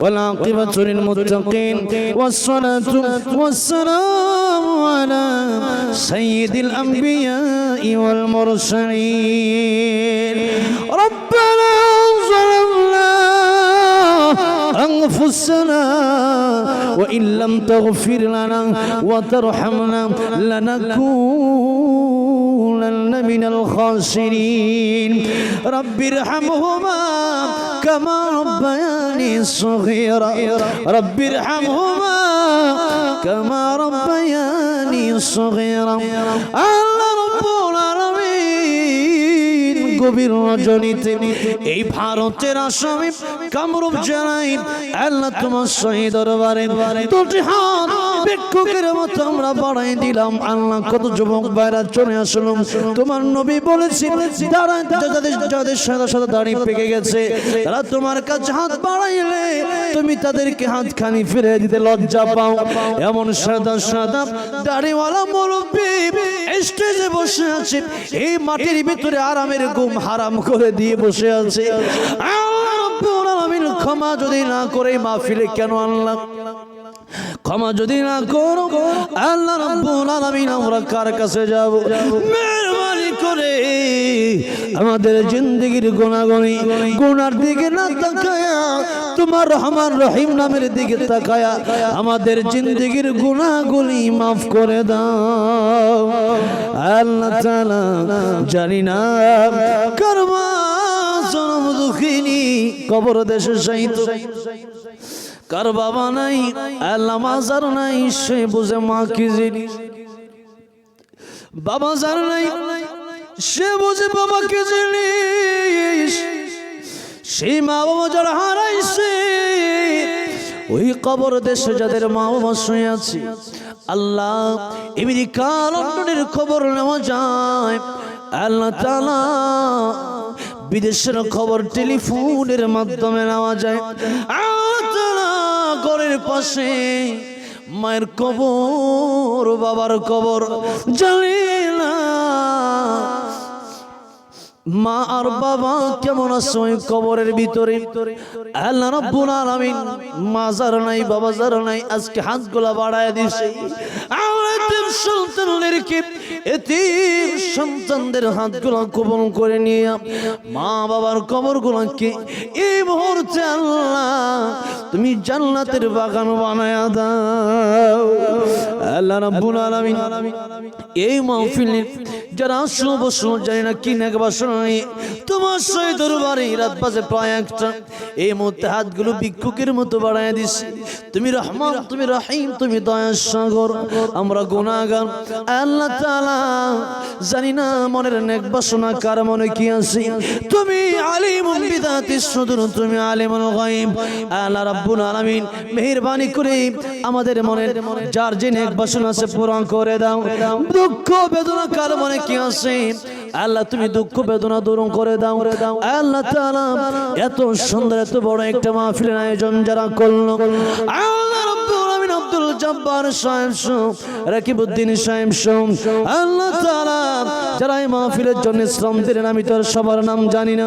والعاقبة للمتقين والصلاة والسلام على سيد الأنبياء والمرسلين. ربنا ظلمنا أنفسنا وإن لم تغفر لنا وترحمنا لنكونن من الخاسرين. رب ارحمهما كما ربياني صغيرا رب ارحمهما كما ربياني صغيرا الله رب العالمين গভীর রজনীতে এই ভারতের আসামে কামরূপ জেলায় আল্লাহ তোমার শহীদ দরবারে দুটি হাত ভিক্ষুকের মতো আমরা বাড়াই দিলাম। আল্লাহ, কত যুবক বাইরা চলে আসলাম তোমার নবী বলেছি যারা যাদের সাদা সাদা দাড়ি পেকে গেছে, তারা তোমার কাছে হাত বাড়াইলে তুমি তাদেরকে হাত খানি ফিরে দিতে লজ্জা পাও। এমন সাদা সাদা দাড়িওয়ালা মুরব্বী স্টেজে বসে আছে। এই মাটির ভিতরে আরামের ঘুম হারাম করে দিয়ে বসে আছে। ক্ষমা যদি না করে মাহফিলে কেন আনলাম? ক্ষমা যদি না করো, আল্লাহ রাব্বুল আলামিন আমরা কার কাছে যাব? মেহরবানি করে আমাদের জিন্দগির গুণাগুনি গুনার দিকে না তাকায়া, তোমার রহমান রহিম নামের দিকে তাকায়া আমাদের জিন্দগির গুণাগুলি মাফ করে দাও। আল্লাহ তাআলা জানি না কর্মা জনম দুঃখিনী, কবর দেশে সাহিত্য কার বাবা নাই, আল্লাহ মাজার নাই, সে বুঝে মা কি বাবা যার নাই, সে বুঝে বাবা কি জিনিস। সেই মা বাবা যারা হারাইছে, ওই কবর দেশে যাদের মা বাবা শুয়ে আছে, আল্লাহ আমেরিকা, লন্ডনের খবর নেওয়া যায়। আল্লাহ তাআলা বিদেশের খবর টেলিফোনের মাধ্যমে নেওয়া যায়। আল্লাহ পাশে মায়ের কবর, বাবার কবর জানি না। মা আর বাবা কেমন আছে ওই কবরের ভিতরে? আল্লাহ রাব্বুল আলামিন, মা যার নাই, বাবা যার নাই, আজকে হাতগুলা বাড়ায় দিছে। আওয়াতের সন্তানদেরকে এতিম সন্তানদের হাতগুলো কবল করে নিয়ে মা বাবার কবরগুলোকে এই মুহূর্তে আল্লাহ তুমি জান্নাতের বাগান বানায় দাও। আল্লাহ রাব্বুল আলামিন এই মাহফিলে যারা আসলো বসল, জানি না কি নাক তোমার সই দরবারে রাত বাজে প্রায় একটা। এই মুহূর্তে হাতগুলো ভিক্ষুকের মতো বাড়ায় দিছি। তুমি রহমান, তুমি রহিম, তুমি সাগর। আমরা আল্লাহ তাআলা জানি না মনের নেক বাসনা কার মনে কি আছে। তুমি আলিমুল বিদাতি সুদূর, তুমি আলিমুল গায়ব। আল্লাহ রাব্বুল আলামিন মেহেরবানি করে আমাদের মনের যার যে নেক বাসনা আছে পূরণ করে দাও। দুঃখ বেদনা কার মনে কি আছে? আল্লাহ, তুমি দুঃখ বেদনা দূর করে দাও রে দাও। আল্লাহ তাআলা এত সুন্দর, এত বড় একটা মাহফিলের আয়োজন যারা করল। আল্লাহ জব্বার সাহেব সহ রাকিবউদ্দিন সাহেব সহ আল্লাহ তাআলা যারা এই মাহফিলের জন্য শ্রম দিলেন, আমি তোর সবার নাম জানি না।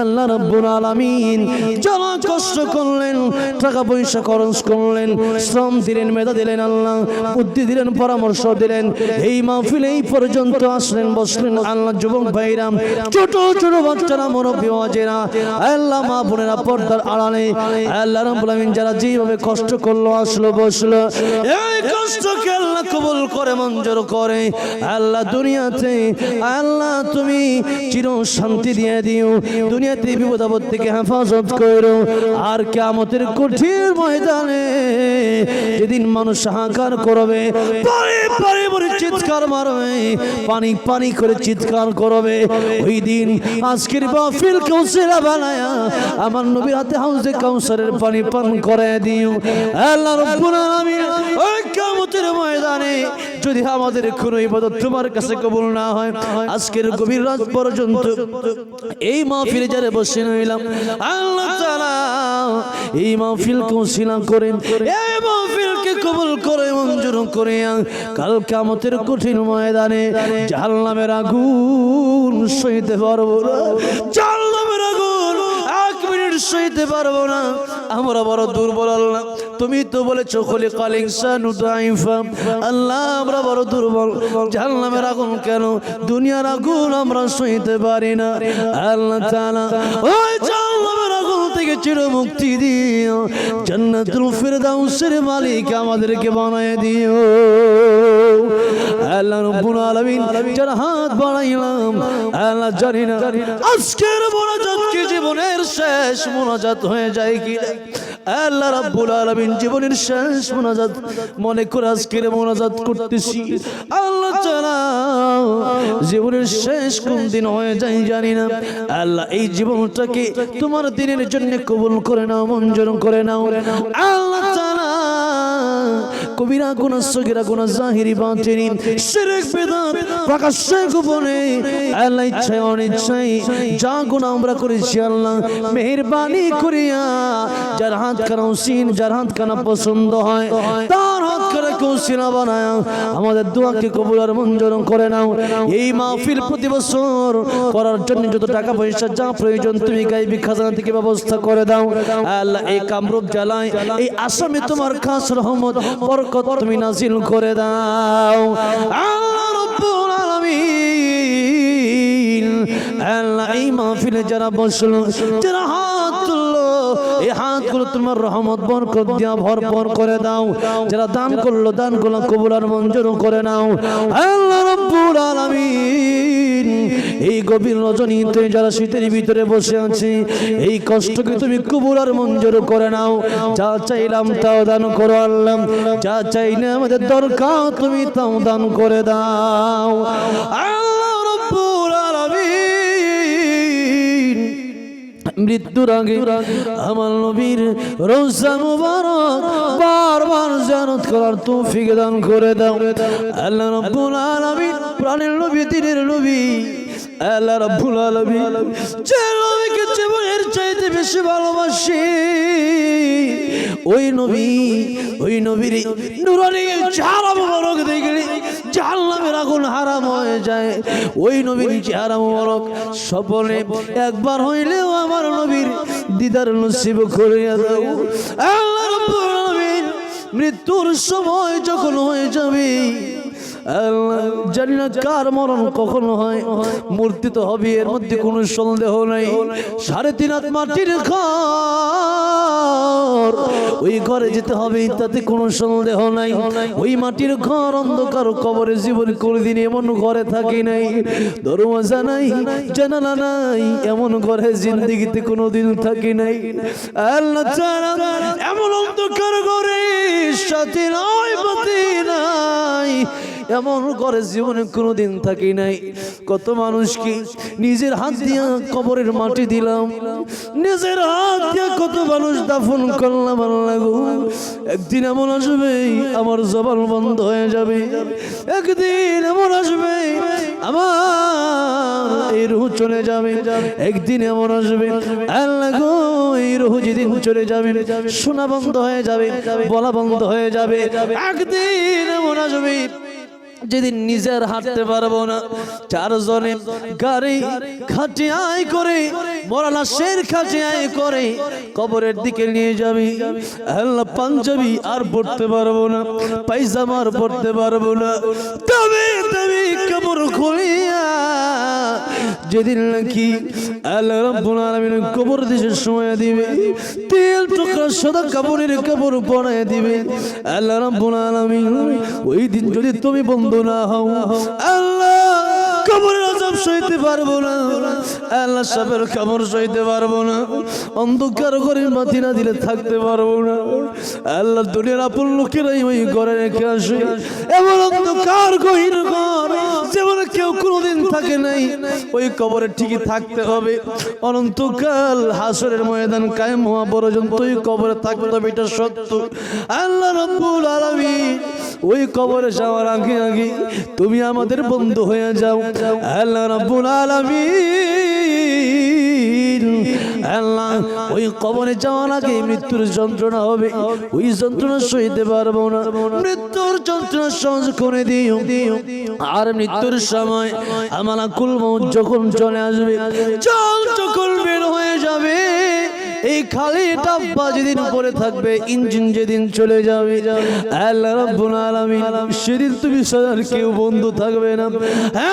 আল্লাহ রাব্বুল আলামিন যারা কষ্ট করলেন, টাকা পয়সা খরচ করলেন, শ্রম দিলেন, মেধা দিলেন, আল্লাহ বুদ্ধি দিলেন, পরামর্শ দিলেন, এই মাহফিলে এই পর্যন্ত আসলেন, বসলেন। আল্লাহ যুবক ভাইরাম ছোট ছোট বাচ্চারা, মুরব্বী ওয়াজেরা আল্লাহ মা বোনেরা পর্দার আড়ালে, আল্লাহ রাব্বুল আলামিন যারা যেভাবে কষ্ট করল, আসলো, বসল এই কষ্টকে আল্লাহ কবুল করে, মঞ্জুর করে। আল্লাহ দুনিয়াতে, আল্লাহ তুমি চির শান্তি দিয়ে দিও। দুনিয়াতে বিপদ আপদ থেকে হেফাজত করো। আর কিয়ামতের কঠিন ময়দানে যেদিন মানুষ হাহাকার করবে পারে পারে বলে চিৎকার মারবে, পানি পানি করে চিৎকার করবে। ওই দিন আজকের বাফিল কাউসেরা বানায়া আমার নবীর হাতে হাউসে কাউসারের পানি পান করে দিও। আল্লাহ রব্বুল আলামিন ওই কামতের ময়দানে যদি আমাদের কোনো ইবাদত তোমার কাছে কবুল না হয়, আজকের গভীর রাত পর্যন্ত এই মাহফিলে যারা বসে আল্লাহ এই মাহফিলকে করেন, এই কবুল করে, মঞ্জুর করে কাল কামতের কঠিন ময়দানে জাহান্নামের আগুন সইতে পারব না। সইতে পারব না। আমরা বড় দুর্বল আল্লাহ। তুমি তো বলেছ খলি কালিং সানুদাইফা আল্লাহ, আমরা বড় দুর্বল। জাহান্নামের আগুন কেন? দুনিয়ার আগুন আমরা সইতে পারি না। আল্লাহ তাআলা ওই জাহান্নামের আগুন থেকে চির মুক্তি দিও। জান্নাতুল ফিরদাউসের মালিক আমাদেরকে বানায় দিও। আল্লাহ রব্বুল আলামিন যারা হাত বাড়াইলাম আল্লাহ জানি না আজকের মোনাজাত কি জীবনের শেষ মোনাজাত হয়ে যায় কি আল্লাহ রাব্বুল আলামিন জীবনের শেষ মোনাজাত মনে করে আজকের মোনাজাত করতেছি। আল্লাহ তাআলা জীবনের শেষ কোন দিন হয়ে যায় জানি না। আল্লাহ এই জীবনটাকে তোমার দিনের জন্য কবুল করে নাও মঞ্জুর করে নাও। আল্লাহ তাআলা কবিরা গুণ সগিরা গুণ জাহিরি বাতিনি। শিরক বেদাত প্রকাশ্যে গোপনে আল্লাহ ইচ্ছায় অনিচ্ছায় যা গুণ আমরা করেছি আল্লাহ, মেহেরবানি করিয়া, যার হাত খানা উসিন, যার হাত খানা পছন্দ হয়, তার হাত খানা কৌশিনা বানায়, আমাদের দোয়াকে কবুল আর মঞ্জুর করে নাও। এই মাহফিল প্রতি বছর করার জন্য যত টাকা পয়সা, যা প্রয়োজন, তুমি গাইবি খাজানা থেকে ব্যবস্থা করে দাও। আল্লাহ, এই কামরূপ জ্বালায়, এই আসামে তোমার খাস রহমত, বরকত তুমি নাজিল করে দাও। আল্লাহ এই মাহফিলে যারা বসল যারা এই হাতগুলো তোমার রহমত, বরকত দিয়া ভরপুর করে দাও। যারা দান করল দান করল কবুল আর মঞ্জুর করে নাও। এই গভীর রজনীতে যারা শীতের ভিতরে বসে আছে, এই কষ্টকে তুমি কবুল আর মঞ্জুর করে নাও। যা চাইলাম তাও দান করো আল্লাহ, যা চাই না আমাদের দরকার তুমি তাও দান করে দাও। আল্লাহ মৃত্যুর আগে আমার নবীর রোজা মুবারক বারবার জানত করার তৌফিক দান করে দাও। আল্লাহ রাব্বুল আলামিন প্রাণের নবী, দিনের নবী আল্লাহ রাব্বুল আলামিন যে নবীকে জীবনের চাইতে বেশি ভালোবাসি। ওই নবী, ওই নবীর নুরানি চেহারা মুবারক দেখলে জাহান্নামের আগুন হারাম হয়ে যায়। ওই নবীর চেহারা মুবারক স্বপনে একবার হইলেও আমার নবীর দিদার নসিব করিয়া দাও। আল্লাহ রাব্বুল আলামিন মৃত্যুর সময় যখন হয়ে যাবে আল্লাহ জানি না কার মরণ কখন হয়? মূর্তি তো হবে, এর মধ্যে কোনো সন্দেহ নাই। সাড়ে তিন হাত মাটির ঘর। ওই ঘরে যেতে হবে, তাতে কোনো সন্দেহ নাই। ওই মাটির ঘর অন্ধকার, কবরে জীবন কোনদিন এমন ঘরে থাকি নাই। দরওয়াজা নাই, জানালা নাই, এমন ঘরে জিন্দগিতে কোনোদিন থাকি নাই। আল্লাহ এমন অন্ধকার ঘরে সাথে নয় পথে নাই। এমন করে জীবনে কোনোদিন থাকি নাই। কত মানুষকে নিজের হাত দিয়া কবরের মাটি দিলাম। নিজের হাত দিয়া কত মানুষ দাফন করলাম আল্লাহ। একদিন এমন আসবে, আমার জবান বন্ধ হয়ে যাবে। একদিন এমন আসবে, আমার এই রুহ চলে যাবে। একদিন এমন আসবে, আল্লাহ গো, এই রুহ যেদিন চলে যাবে, শোনা বন্ধ হয়ে যাবে, বলা বন্ধ হয়ে যাবে। একদিন এমন আসবে যেদিন নিজের হাঁটতে পারব না, চারজনে গাড়ি খাটিয়াই করে মরালা শের খাটিয়াই করে, কবরের দিকে নিয়ে যাবি। পাঞ্জাবি আর পড়তে পারব না পাইজামা আর পড়তে পারব না। তবে তবে কবর খুলিয়া, যেদিন নাকি আল্লাহ রাব্বুল আলামিন কবর দেশে সময় দিবে। তেল টুকরা সাদা কাপড়ের কাপড় পরায় দিবে। আল্লাহ রাব্বুল আলামিন ওই দিন যদি তুমি বন্ধু না হও, আল্লাহ কবরের সইতে পারব না। আল্লাহ সাপের কবর সইতে পারব না। অন্ধকার ঘরে মাটি না দিলে থাকতে পারব না। আল্লাহ দুনিয়ার আপন লোকেরাই ওই ঘরে রেখে আসে। এমন অন্ধকার গহীন ঘর যেমন কেউ কোনোদিন থাকে নাই। ওই কবরে ঠিকই থাকতে হবে। অনন্তকাল হাসরের ময়দান কায়েম হওয়া পর্যন্ত ওই কবরে থাকতে হবে, এটা সত্য। আল্লাহ রব্বুল ওই কবরে যাওয়ার আগে আগে তুমি আমাদের বন্ধু হয়ে যাও। আল্লাহ রাব্বুল আলামিন। আল্লাহ, ওই কবরে যাওয়ার আগে মৃত্যুর যন্ত্রণা হবে। ওই যন্ত্রণা সইতে পারব না। মৃত্যুর যন্ত্রণা সহজ করে দিও। আর মৃত্যুর সময় আমার কুল যখন চলে আসবে জল যখন বের হয়ে যাবে। এই খালি ডাব্বা যেদিন পরে থাকবে, ইঞ্জিন যেদিন চলে যাবে। আল্লাহ রব্বুল আলামিন, সেদিন তুমি সাজার কেউ বন্ধু থাকবে না।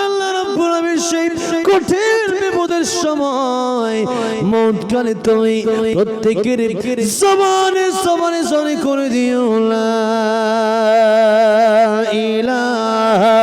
আল্লাহ রব্বুল আলামিন সেই কঠিন বিপদের সময় মত কালে তুমি প্রত্যেকের সমানে সমানে সমানে করে দিও। লা ইলাহা